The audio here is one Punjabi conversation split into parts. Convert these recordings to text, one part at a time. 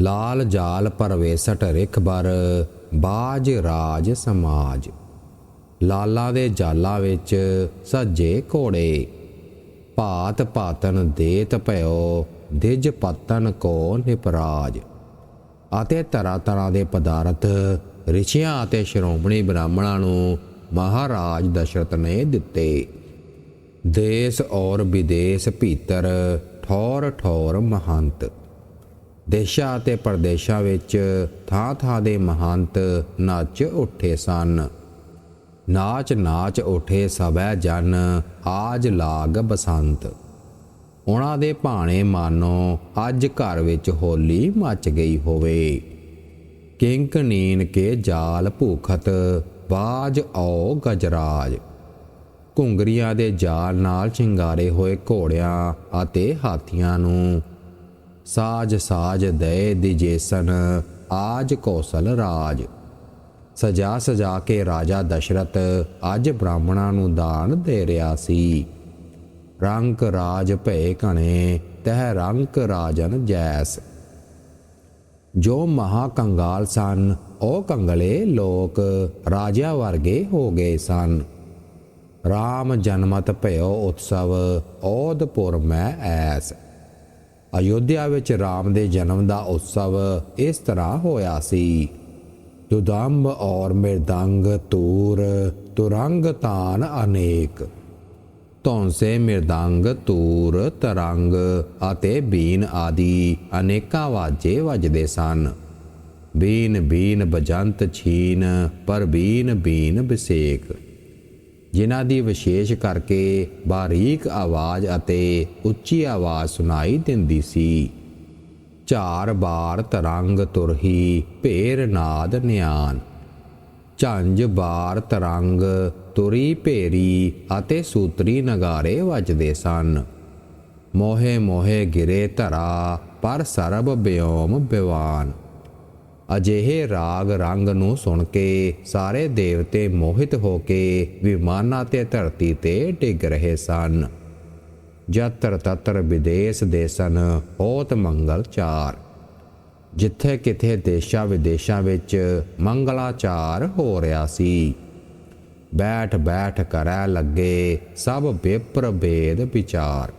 ਲਾਲ ਜਾਲ ਪਰਵੇਸਟ ਰਿਖ ਬਰ, ਬਾਜ ਰਾਜ ਸਮਾਜ। ਲਾਲਾ ਦੇ ਜਾਲਾ ਵਿੱਚ ਸੱਜੇ ਘੋੜੇ, ਭਾਤ ਭਾਤਨ ਦੇਤ ਭਇਓ, ਦਿਜ ਪਤਨ ਕੋ ਨਿਪਰਾਜ। ਅਤੇ ਤਰ੍ਹਾਂ ਤਰ੍ਹਾਂ ਦੇ ਪਦਾਰਥ ਰਿਸ਼ੀਆਂ ਅਤੇ ਸ਼੍ਰੋਮਣੀ ਬ੍ਰਾਹਮਣਾਂ ਨੂੰ ਮਹਾਰਾਜ ਦਸ਼ਰਥ ਨੇ ਦਿੱਤੇ। ਦੇਸ ਔਰ ਵਿਦੇਸ ਭੀਤਰ ਠੌਰ ਠੌਰ ਮਹੰਤ। ਦੇਸ਼ਾਂ ਅਤੇ ਪਰਦੇਸ਼ਾਂ ਵਿੱਚ ਥਾਂ ਥਾਂ ਦੇ ਮਹੰਤ ਨੱਚ ਉੱਠੇ ਸਨ। ਨਾਚ ਨਾਚ ਉਠੇ ਸਭੈ ਜਨ, ਆਜ ਲਾਗ ਬਸੰਤ। ਉਹਨਾਂ ਦੇ ਭਾਣੇ ਮਾਨੋ, ਅੱਜ ਘਰ ਵਿੱਚ ਹੋਲੀ ਮੱਚ ਗਈ ਹੋਵੇ। ਕਿੰਕ ਨੀਨ ਕੇ ਜਾਲ ਭੂਖਤ, ਬਾਜ ਔ ਗਜਰਾਜ। ਘੁੰਗਰੀਆਂ ਦੇ ਜਾਲ ਨਾਲ ਸ਼ਿੰਗਾਰੇ ਹੋਏ ਘੋੜਿਆਂ ਅਤੇ ਹਾਥੀਆਂ ਨੂੰ ਸਾਜ ਸਾਜ ਦਏ ਦਿਜੇਸਨ, ਆਜ ਕੌਸਲ ਰਾਜ। ਸਜਾ ਸਜਾ ਕੇ ਰਾਜਾ ਦਸ਼ਰਥ ਅੱਜ ਬ੍ਰਾਹਮਣਾਂ ਨੂੰ ਦਾਨ ਦੇ ਰਿਹਾ ਸੀ। ਰੰਕ ਰਾਜ ਭਏ ਕਣੇ ਤਹ ਰੰਕ ਰਾਜਨ ਜੈਸ। ਜੋ ਮਹਾ ਕੰਗਾਲ ਸਨ, ਉਹ ਕੰਗਲੇ ਲੋਕ ਰਾਜਿਆਂ ਵਰਗੇ ਹੋ ਗਏ ਸਨ। RAM ਜਨਮਤ ਭਇਓ ਉਤਸਵ ਔਦਪੁਰ ਮੈਂ ਐਸ। ਅਯੋਧਿਆ ਵਿੱਚ ਰਾਮ ਦੇ ਜਨਮ ਦਾ ਉਤਸਵ ਇਸ ਤਰ੍ਹਾਂ ਹੋਇਆ ਸੀ। ਦੁਦੰਬ ਔਰ ਮਿਰਦੰਗ ਤੂਰ, ਤੁਰੰਗ ਤਾਨ ਅਨੇਕ। ਧੌਂਸੇ, ਮਿਰਦੰਗ, ਤੂਰ, ਤਰੰਗ ਅਤੇ ਬੀਨ ਆਦਿ ਅਨੇਕਾਂ ਵਾਜੇ ਵੱਜਦੇ ਸਨ। ਬੀਨ ਬੀਨ ਬਜੰਤ ਛੀਨ, ਪਰ ਬੀਨ ਬੀਨ ਬਿਸੇਕ। ਜਿਨ੍ਹਾਂ ਦੀ ਵਿਸ਼ੇਸ਼ ਕਰਕੇ ਬਾਰੀਕ ਆਵਾਜ਼ ਅਤੇ ਉੱਚੀ ਆਵਾਜ਼ ਸੁਣਾਈ ਦਿੰਦੀ ਸੀ। ਚਾਰ ਬਾਰ ਤਰੰਗ ਤੁਰਹੀ ਭੇਰ ਨਾਦ ਨਿਆਨ। ਝੰਜ ਬਾਰ ਤਰੰਗ ਤੁਰੀ ਭੇਰੀ ਅਤੇ ਸੂਤਰੀ ਨਗਾਰੇ ਵੱਜਦੇ ਸਨ। ਮੋਹੇ ਮੋਹੇ ਗਿਰੇ ਧਰਾ ਪਰ ਸਰਬ ਬਿਓਮ ਬਿਵਾਨ। ਅਜਿਹੇ ਰਾਗ ਰੰਗ ਨੂੰ ਸੁਣ ਕੇ ਸਾਰੇ ਦੇਵਤੇ ਮੋਹਿਤ ਹੋ ਕੇ ਵਿਮਾਨਾਂ ਤੇ ਧਰਤੀ ਤੇ ਡਿੱਗ ਰਹੇ ਸਨ। ਜਤਰ ਤਤਰ ਵਿਦੇਸ਼ ਦੇਸਨ ਹੋਤ ਮੰਗਲ ਚਾਰ। ਜਿੱਥੇ ਕਿਥੇ ਦੇਸ਼ਾਂ ਵਿਦੇਸ਼ਾਂ ਵਿੱਚ ਮੰਗਲਾਚਾਰ ਹੋ ਰਿਹਾ ਸੀ। ਬੈਠ ਬੈਠ ਕਰੈ ਲੱਗੇ ਸਭ ਵਿਪਰ ਭੇਦ ਵਿਚਾਰ।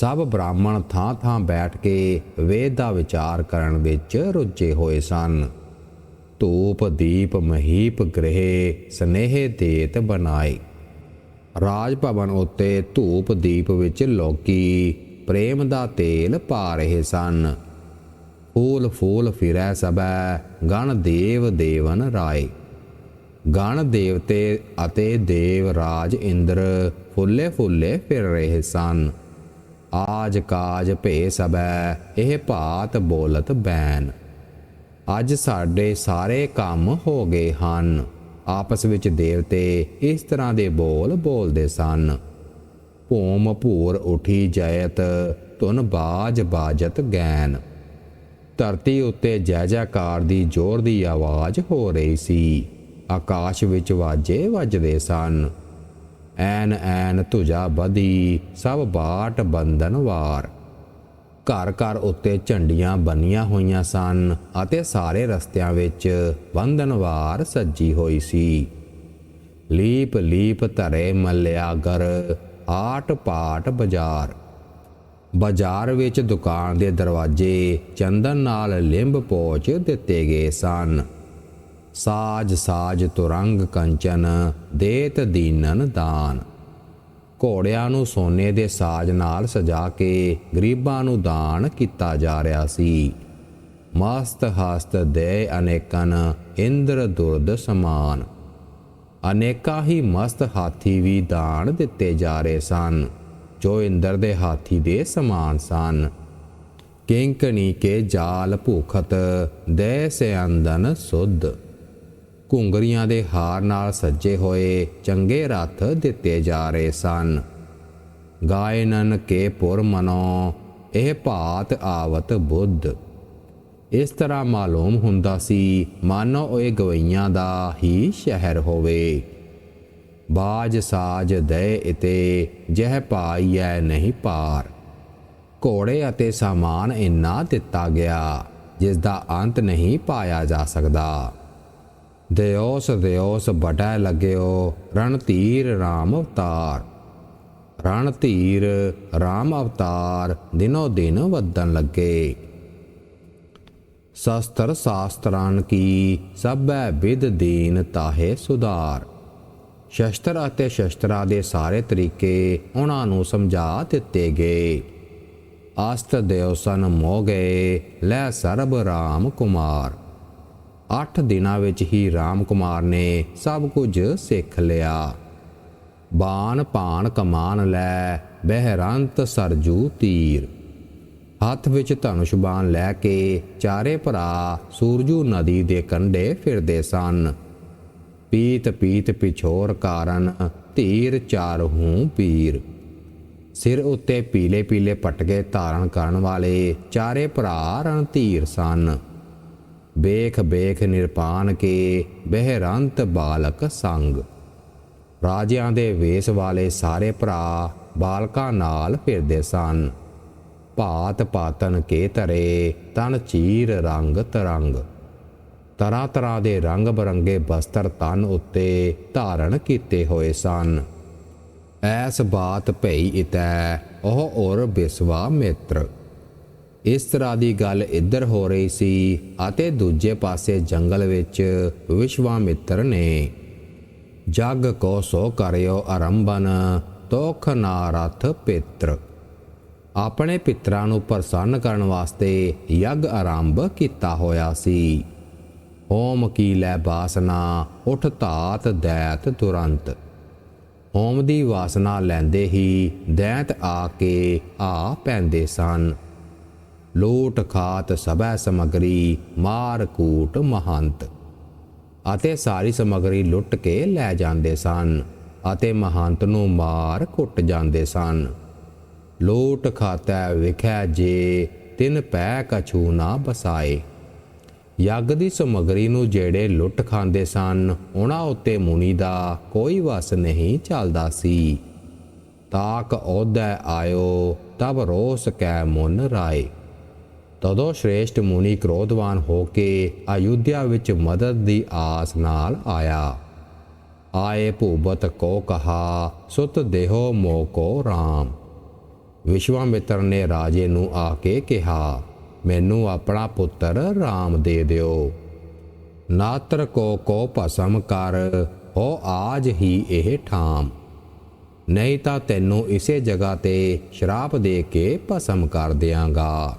ਸਭ ਬ੍ਰਾਹਮਣ ਥਾਂ ਥਾਂ ਬੈਠ ਕੇ ਵੇਦ ਦਾ ਵਿਚਾਰ ਕਰਨ ਵਿੱਚ ਰੁੱਝੇ ਹੋਏ ਸਨ। ਧੂਪ, ਦੀਪ, ਮਹੀਪ, ਗ੍ਰਹਿ, ਸਨੇਹ, ਦੇਤ ਬਣਾਏ। ਰਾਜ ਭਵਨ ਉੱਤੇ ਧੂਪ, ਦੀਪ ਵਿੱਚ ਲੋਕੀ ਪ੍ਰੇਮ ਦਾ ਤੇਲ ਪਾ ਰਹੇ ਸਨ। ਫੂਲ ਫੂਲ ਫਿਰੈ ਸਭੈ, ਗਣ ਦੇਵ, ਦੇਵਨ ਰਾਏ। ਗਣ ਦੇਵਤੇ ਅਤੇ ਦੇਵ ਰਾਜ ਇੰਦਰ ਫੁੱਲੇ ਫੁੱਲੇ ਫਿਰ ਰਹੇ ਸਨ। ਆਜ ਕਾਜ ਭੇ ਸਬੈ ਇਹ ਭਾਤ ਬੋਲਤ ਬੈਨ। ਅੱਜ ਸਾਡੇ ਸਾਰੇ ਕੰਮ ਹੋ ਗਏ ਹਨ। ਆਪਸ ਵਿੱਚ ਦੇਵਤੇ ਇਸ ਤਰ੍ਹਾਂ ਦੇ ਬੋਲ ਬੋਲਦੇ ਸਨ। ਭੂਮ ਭੂਰ ਉਠੀ ਜੈਤ, ਧੁਨ ਬਾਜ ਬਾਜਤ ਗੈਨ। ਧਰਤੀ ਉੱਤੇ ਜੈ ਜੈਕਾਰ ਦੀ ਜ਼ੋਰ ਦੀ ਆਵਾਜ਼ ਹੋ ਰਹੀ ਸੀ। ਆਕਾਸ਼ ਵਿੱਚ ਵਾਜੇ ਵੱਜਦੇ ਸਨ। ਐਨ ਐਨ ਤੁਜਾ ਬਦੀ ਸਭ ਬਾਟ ਬੰਧਨ ਵਾਰ। ਘਰ ਘਰ ਉੱਤੇ ਝੰਡੀਆਂ ਬੰਨੀਆਂ ਹੋਈਆਂ ਸਨ ਅਤੇ ਸਾਰੇ ਰਸਤਿਆਂ ਵਿੱਚ ਬੰਧਨਵਾਰ ਸੱਜੀ ਹੋਈ ਸੀ। ਲੀਪ ਲੀਪ ਧਰੇ ਮੱਲਿਆਗਰ ਆਟ ਪਾਟ ਬਾਜ਼ਾਰ। ਬਾਜ਼ਾਰ ਵਿੱਚ ਦੁਕਾਨ ਦੇ ਦਰਵਾਜ਼ੇ ਚੰਦਨ ਨਾਲ ਲਿੰਬ ਪੋਚ ਦਿੱਤੇ ਗਏ ਸਨ। ਸਾਜ ਸਾਜ ਤੁਰੰਗ ਕੰਚਨ ਦੇਤ ਦੀਨਨ ਦਾਨ। ਘੋੜਿਆਂ ਨੂੰ ਸੋਨੇ ਦੇ ਸਾਜ ਨਾਲ ਸਜਾ ਕੇ ਗਰੀਬਾਂ ਨੂੰ ਦਾਨ ਕੀਤਾ ਜਾ ਰਿਹਾ ਸੀ। ਮਸਤ ਹਸਤ ਦੇ ਅਨੇਕਨ ਇੰਦਰ ਦੁਰਦ ਸਮਾਨ। ਅਨੇਕਾਂ ਹੀ ਮਸਤ ਹਾਥੀ ਵੀ ਦਾਨ ਦਿੱਤੇ ਜਾ ਰਹੇ ਸਨ, ਜੋ ਇੰਦਰ ਦੇ ਹਾਥੀ ਦੇ ਸਮਾਨ ਸਨ। ਕਿੰਕਣੀ ਕੇ ਜਾਲ ਭੂਖਤ ਦੇ ਸੇ ਅੰਦਨ ਸੁਧ। ਘੁੰਗਰੀਆਂ ਦੇ ਹਾਰ ਨਾਲ ਸੱਜੇ ਹੋਏ ਚੰਗੇ ਰੱਥ ਦਿੱਤੇ ਜਾ ਰਹੇ ਸਨ। ਗਾਇਨਨ ਕੇ ਪੁਰ ਮਨੋ, ਇਹ ਭਾਤ ਆਵਤ ਬੁੱਧ। ਇਸ ਤਰ੍ਹਾਂ ਮਾਲੂਮ ਹੁੰਦਾ ਸੀ, ਮਾਨੋ ਇਹ ਗਵਈਆਂ ਦਾ ਹੀ ਸ਼ਹਿਰ ਹੋਵੇ। ਬਾਜ ਸਾਜ ਦੇ ਇਤੇ ਜਹ ਪਾਈਐ ਨਹੀਂ ਪਾਰ। ਘੋੜੇ ਅਤੇ ਸਾਮਾਨ ਇੰਨਾ ਦਿੱਤਾ ਗਿਆ ਜਿਸ ਦਾ ਅੰਤ ਨਹੀਂ ਪਾਇਆ ਜਾ ਸਕਦਾ। ਦਿਓਸ ਦਿਓਸ ਬਟਾ ਲੱਗਿਓ ਰਣਧੀਰ RAM ਅਵਤਾਰ। ਰਣਧੀਰ RAM ਅਵਤਾਰ ਦਿਨੋ ਦਿਨ ਵਧਣ ਲੱਗੇ। ਸ਼ਸਤਰ ਸ਼ਾਸਤਰਾਂ ਕੀ ਸਭੈ ਵਿਦ ਦੀਨ ਤਾਹੇ ਸੁਧਾਰ। ਸ਼ਸਤਰ ਅਤੇ ਸ਼ਸਤਰਾਂ ਦੇ ਸਾਰੇ ਤਰੀਕੇ ਉਹਨਾਂ ਨੂੰ ਸਮਝਾ ਦਿੱਤੇ ਗਏ। ਅਸਤ ਦਿਵਸਨ ਮੋ ਗਏ ਲੈ ਸਰਬ ਰਾਮ ਕੁਮਾਰ। 8 ਦਿਨਾਂ ਵਿੱਚ ਹੀ ਰਾਮ ਕੁਮਾਰ ਨੇ ਸਭ ਕੁਝ ਸਿੱਖ ਲਿਆ। ਬਾਣ ਪਾਣ ਕਮਾਨ ਲੈ, ਬਹਿਰੰਤ ਸਰਜੂ ਤੀਰ। ਹੱਥ ਵਿੱਚ ਧਨੁਸ਼ ਬਾਣ ਲੈ ਕੇ ਚਾਰੇ ਭਰਾ ਸੂਰਜੂ ਨਦੀ ਦੇ ਕੰਢੇ ਫਿਰਦੇ ਸਨ। ਪੀਤ ਪੀਤ ਪਿਛੋਰ ਕਾਰਨ ਧੀਰ ਚਾਰ ਹੂੰ ਪੀਰ। ਸਿਰ ਉੱਤੇ ਪੀਲੇ ਪੀਲੇ ਪਟਕੇ ਧਾਰਨ ਕਰਨ ਵਾਲੇ ਚਾਰੇ ਭਰਾ ਰਣਧੀਰ ਸਨ। ਬੇਖ ਬੇਖ ਨਿਰਪਾਨ ਕੇ ਬਹਿਰੰਤ ਬਾਲਕ ਸੰਗ। ਰਾਜਿਆਂ ਦੇ ਵੇਸ ਵਾਲੇ ਸਾਰੇ ਭਰਾ ਬਾਲਕਾਂ ਨਾਲ ਫਿਰਦੇ ਸਨ। ਭਾਤ ਪਾਤਨ ਕੇ ਤਰੇ ਤਨ ਚੀਰ ਰੰਗ ਤਰੰਗ। ਤਰ੍ਹਾਂ ਤਰ੍ਹਾਂ ਦੇ ਰੰਗ ਬਰੰਗੇ ਬਸਤਰ ਤਨ ਉੱਤੇ ਧਾਰਨ ਕੀਤੇ ਹੋਏ ਸਨ। ਐਸ ਬਾਤ ਭਈ ਇਤੈ, ਉਹ ਔਰ ਬਿਸਵਾ ਮਿੱਤਰ। ਇਸ ਤਰ੍ਹਾਂ ਦੀ ਗੱਲ ਇੱਧਰ ਹੋ ਰਹੀ ਸੀ ਅਤੇ ਦੂਜੇ ਪਾਸੇ ਜੰਗਲ ਵਿੱਚ ਵਿਸ਼ਵਾਮਿੱਤਰ ਨੇ, ਜਗ ਕੋ ਸੋ ਕਰਿਓ ਆਰੰਭਨ, ਤੋਖ ਨਾਰਥ ਪਿਤਰ। ਆਪਣੇ ਪਿਤਰਾਂ ਨੂੰ ਪ੍ਰਸੰਨ ਕਰਨ ਵਾਸਤੇ ਯੱਗ ਆਰੰਭ ਕੀਤਾ ਹੋਇਆ ਸੀ। ਹੋਮ ਕੀ ਲੈ ਬਾਸਨਾ, ਉਠ ਧਾਤ ਦੈਤ ਤੁਰੰਤ। ਹੋਮ ਦੀ ਵਾਸਨਾ ਲੈਂਦੇ ਹੀ ਦੈਤ ਆ ਕੇ ਆ ਪੈਂਦੇ ਸਨ। ਲੋਟ ਖਾਤ ਸਭੈ ਸਮਗਰੀ, ਮਾਰ ਕੂਟ ਮਹੰਤ। ਅਤੇ ਸਾਰੀ ਸਮਗਰੀ ਲੁੱਟ ਕੇ ਲੈ ਜਾਂਦੇ ਸਨ, ਅਤੇ ਮਹੰਤ ਨੂੰ ਮਾਰ ਕੁੱਟ ਜਾਂਦੇ ਸਨ। ਲੋਟ ਖਾਤਾ ਵਿਖੈ ਜੇ, ਤਿਨ ਪੈ ਕਛੂ ਨਾ ਬਸਾਏ। ਯੱਗ ਦੀ ਸਮਗਰੀ ਨੂੰ ਜਿਹੜੇ ਲੁੱਟ ਖਾਂਦੇ ਸਨ ਉਹਨਾਂ ਉੱਤੇ ਮੁਨੀ ਦਾ ਕੋਈ ਵਸ ਨਹੀਂ ਚੱਲਦਾ ਸੀ। ਤਾਕ ਔਦੈ ਆਇਓ, ਤਬ ਰੋਸ ਕੈ ਮੁਨ ਰਾਏ। ਤਦੋਂ ਸ਼੍ਰੇਸ਼ਟ ਮੁਨੀ ਕ੍ਰੋਧਵਾਨ ਹੋ ਕੇ ਅਯੁੱਧਿਆ ਵਿੱਚ ਮਦਦ ਦੀ ਆਸ ਨਾਲ ਆਇਆ। ਆਏ ਭੂਬਤ ਕੋ ਕਹਾ, ਸੁਤ ਦੇਹੋ ਮੋ ਕੋ ਰਾਮ। ਵਿਸ਼ਵਾਮਿੱਤਰ ਨੇ ਰਾਜੇ ਨੂੰ ਆ ਕੇ ਕਿਹਾ, ਮੈਨੂੰ ਆਪਣਾ ਪੁੱਤਰ ਰਾਮ ਦੇ ਦਿਓ। ਨਾਤਰ ਕੋ ਕੋ ਭਸਮ ਕਰ, ਹੋ ਆਜ ਹੀ ਇਹ ਠਾਮ। ਨਹੀਂ ਤਾਂ ਤੈਨੂੰ ਇਸੇ ਜਗ੍ਹਾ ਤੇ ਸ਼ਰਾਪ ਦੇ ਕੇ ਭਸਮ ਕਰ ਦਿਆਂਗਾ।